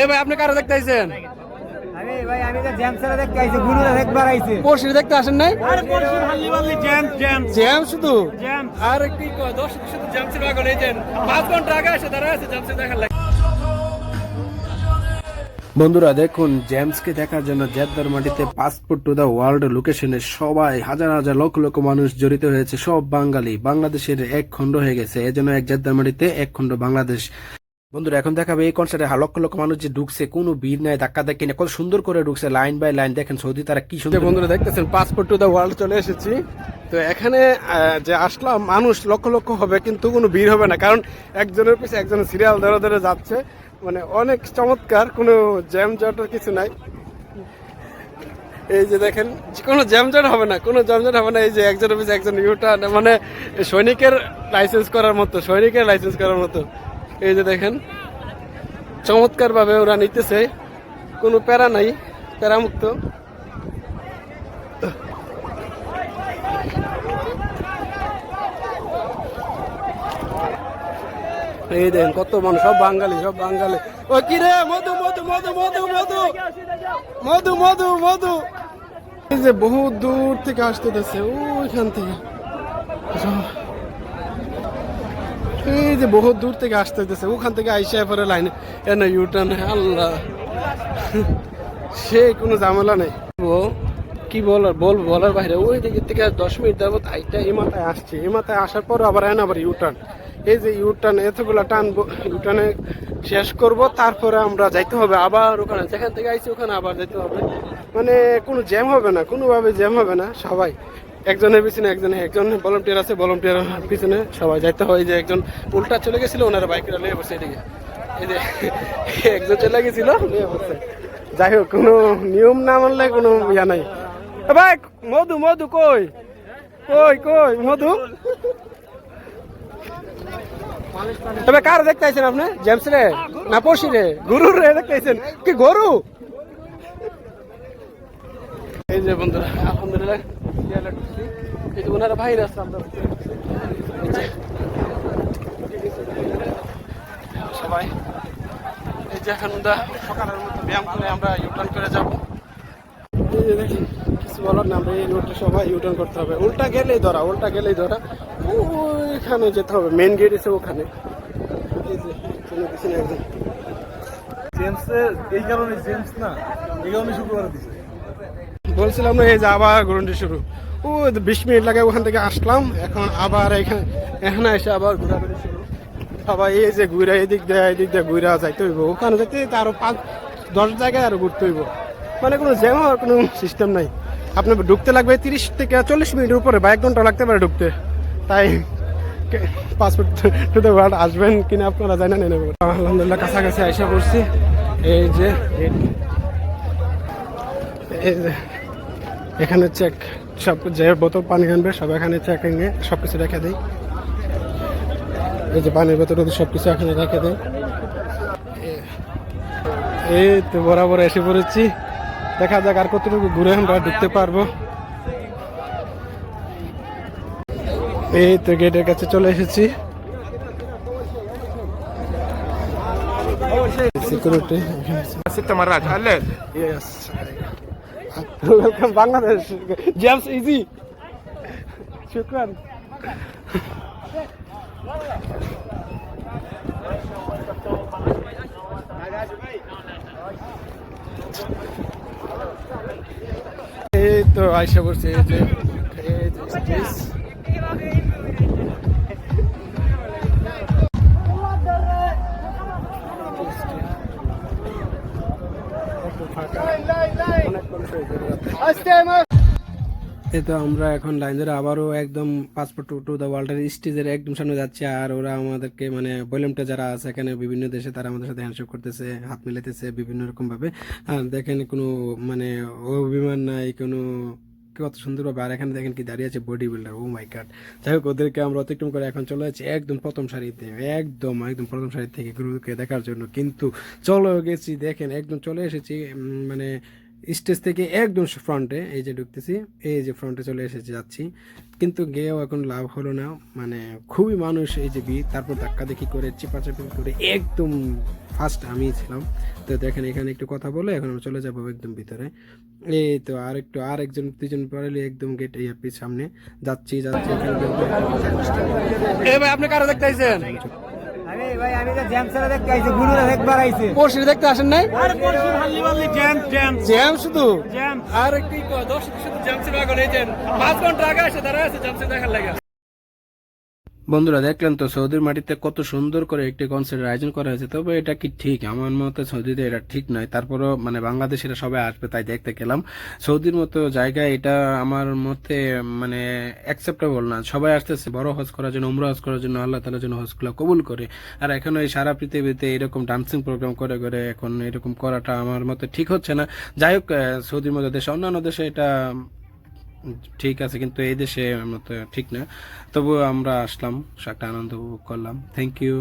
এ ভাই আপনি কারও দেখতে আইছেন? আরে ভাই আমি তো জ্যামসারা দেখতে আইছি গুরুরা দেখবার আইছি। পরশু দেখতে আসেন নাই? আরে পরশু হাল্লি বাল্লি জ্যাম জ্যাম। জ্যাম শুধু? আর কি দশ শুধু জ্যামসের পাগল এই পাঁচ ঘণ্টা আগে এসে দাঁড়া আছে জ্যামসে দেখার লাগে বন্ধুরা দেখুন জেমসকে দেখার জন্য জেদ্দার মাটিতে পাসপোর্ট টু দ্য ওয়ার্ল্ড লোকেশনে সবাই হাজার হাজার লক্ষ লক্ষ মানুষ জড়িত হয়েছে সব বাঙালি। বাংলাদেশের এক খণ্ড হয়ে গেছে এজন্য এক জেদ্দার মাটিতে এক খণ্ড বাংলাদেশ। বন্ধুরা, এখন দেখাবে এই কনসার্টে লক্ষ লক্ষ মানুষ যে ঢুকছে, কোনো ভিড় নাই, ধাক্কা ধাক্কি না কত সুন্দর করে ঢুকছে লাইন বাই লাইন দেখেন সৌদি, তারা কি সুন্দর বন্ধুরা, দেখতেছেন পাসপোর্ট টু দ্য ওয়ার্ল্ড চলে এসেছি। তো এখানে যে আসলাম, মানুষ লক্ষ লক্ষ হবে, কিন্তু কোনো ভিড় হবে না, কারণ একজনের পিছনে একজনের সিরিয়াল ধরে ধরে যাচ্ছে। মানে অনেক চমৎকার, কোনো জ্যাম জটের কিছু নাই। এই যে দেখেন, কোনো জ্যামজট হবে না, কোনো জ্যামজট হবে না, এই যে একজনের পিছনে একজন ইউটার্ন মানে সৈনিকের লাইসেন্স করার মতো, সৈনিকের লাইসেন্স করার মতো। এই যে দেখেন চমৎকার ভাবে ওরা নিতেছে। কোনো প্যারা নাই, প্যারামুক্ত। এই দেখেন, কত মানুষ, সব বাঙালি সব বাঙালি। ও কি রে, মধু মধু মধু মধু মধু। মধু মধু মধু। এই যে বহু দূর থেকে আসতেছে, ওইখান থেকে। এই যে বহু দূর থেকে আসতেছে ওখান থেকে আইসা পরে লাইনে। এনে ইউটার্ন আল্লাহ। সে কোনো ঝামেলা নেই। কি বলার বল বলার বাইরে, ওই দিকে থেকে দশ মিনিট যাবত আইটা এই মাথায় আসছে। এই মাথায় আসার পর আবার এনে আবার ইউটার্ন এই যে ইউটার্ন এতগুলা টানবো ইউটার্নে শেষ করব, তারপরে আমরা যাইতে হবে। আবার ওখানে, যেখান থেকে আইছি ওখানে আবার যাইতে হবে। মানে কোনো জ্যাম হবে না, কোনোভাবে জ্যাম হবে না, সবাই। একজনের পিছনে একজন একজন ভলেন্টিয়ার আছে ভলেন্টিয়ার পিছনে সবাই যাইতে হয়। যে একজন উল্টা চলে গেছিল, ওনারা বাইকেরা নিয়ে বসে এদিকে। এই যে একজন চলে গেছিল যাই হোক, কোনো নিয়ম না মানলে কোনো ইয়া নাই। ভাই, মধু মধু কই? কই কই, মধু? তবে কার দেখতে আইছেন আপনি? জেমস রে? না পড়শি রে? গুরু রে দেখতে আইছেন? কি গরু? এই যে বন্ধুরা, আলহামদুলিল্লাহ। ইয়ালা ঢুকছি। এই যে ওনারা ভাই রাস্তা আমরা সবাই। এই যে এখন সকালের মতো ব্যায়াম করে আমরা ইউটার্ন করে যাব। এই যে দেখেন কিছু বলার না আমরা এই রোডটা সবাই ইউটার্ন করতে হবে। উল্টা গেলেই ধরা উল্টা গেলেই ধরা। ওইখানে যেতে হবে মেন গেট এসে ওখানে। এই যে জেমসের এই কারণে জেমস না এই কারণে শুক্রবার দিছে। বলছিলাম না, এই যে আবার গ্রহণটি শুরু। ও, বিশ মিনিট লাগে ওখান থেকে আসলাম, এখন আবার এখানে এখানে এসে আবার ঘোরাঘুরি শুরু। সবাই এই যে ঘুরে এদিক দিয়ে এদিক দিয়ে ঘুরে যাইতে হইব। ওখানে যেতে তো আরও পাঁচ, দশ জায়গায় আরও ঘুরতে হইব। মানে কোনো জ্যাম হওয়ার কোনো সিস্টেম নাই। আপনার ঢুকতে লাগবে তিরিশ থেকে চল্লিশ মিনিটের উপরে, বা এক ঘণ্টা লাগতে পারে ঢুকতে। তাই পাসপোর্ট টু দ্য ওয়ার্ল্ড আসবেন কিনা আপনারা জানেন না, নেবেন। আলহামদুলিল্লাহ, কাছাকাছি আইসা করছি এই যে এই যে এখানে চেক সব যে বোতল পানি আনবে সব এখানে চেক এনে সব কিছু রেখে দেয় এই যে পানির বোতল সব কিছু এখানে রেখে দেয় এই তো বরাবর এসে পড়েছি। দেখা যাক আর কতটুকু ঘুরে আমরা ঢুকতে পারব। এই তো গেটের কাছে চলে এসেছি। সিকিউরিটি তোমার রাজ আলে ইয়েস ওয়েলকাম বাংলাদেশ জেমস ইজি শুক্রান এই তো আয়সা করছে এই যে এই তো আমরা এখন লাইন ধরে আবারও একদম পাসপোর্ট টু দ্য ওয়ার্ল্ডের স্টেজের একদম সামনে যাচ্ছে আর ওরা আমাদেরকে মানে বয়লেমটা যারা আছে এখানে বিভিন্ন দেশে তারা আমাদের সাথে হ্যান্ডশেক করতেছে, হাত মিলাতেছে বিভিন্ন রকমভাবে আর দেখেন কোনো মানে অভিমান নাই, কোনো কত সুন্দরভাবে আর এখানে দেখেন কি দাঁড়িয়ে আছে body builder oh my god যাই হোক, ওদেরকে আমরা অতিক্রম করে এখন চলে যাচ্ছি একদম প্রথম সারিতে, একদম একদম প্রথম সারি থেকে গুরুকে দেখার জন্য। কিন্তু চলে গেছি, দেখেন একদম চলে এসেছি মানে স্টেজ থেকে একদম ফ্রন্টে, এই যে ঢুকতেছি, এই যে ফ্রন্টে চলে এসেছি যাচ্ছি। কিন্তু গিয়েও এখন লাভ হলো না মানে খুবই মানুষ এই যে ভিড়, তারপর ধাক্কা দেখি করে, চিপাচাপি করে, একদম ফার্স্ট আমি ছিলাম। তো দেখেন, এখানে একটু কথা বলে, এখন আমরা চলে যাব একদম ভিতরে। এই তো আর একটু আর একজন দুজন পরে একদম গেট এই সামনে। যাচ্ছি যাচ্ছি আপনি কারা দেখতে আইছেন আরে ভাই আমি তো জ্যামসারা দেখতে আসেন নাই? জ্যাম জ্যাম জ্যাম শুধু? জ্যাম আর কি কয় দশ শুধু জ্যামসে বাগন এই পাঁচ ঘণ্টা আগে আসে তারা আছে জ্যামসে দেখার লাগে। বন্ধুরা, দেখলেন তো সৌদির মাটিতে কত সুন্দর করে একটি কনসার্টের আয়োজন করা হয়েছে। তবে এটা কি ঠিক? আমার মতে সৌদিতে এটা ঠিক নয়। তারপরও মানে বাংলাদেশিরা সবাই আসবে তাই দেখতে গেলাম। সৌদির মতো জায়গায় এটা আমার মতে মানে অ্যাকসেপ্টেবল না। সবাই আসতেছে বড় হজ করার জন্য, উমরা হজ করার জন্য, আল্লাহ তালার জন্য হজগুলো কবুল করে। আর এখন এই সারা পৃথিবীতে এরকম ডান্সিং প্রোগ্রাম করে করে এখন এরকম করাটা আমার মতে ঠিক হচ্ছে না। যাই হোক সৌদির মতো দেশে, অন্যান্য দেশে এটা ঠিক আছে, কিন্তু এই দেশে মতো ঠিক না। তবুও আমরা আসলাম একটা আনন্দ উপভোগ করলাম। Thank you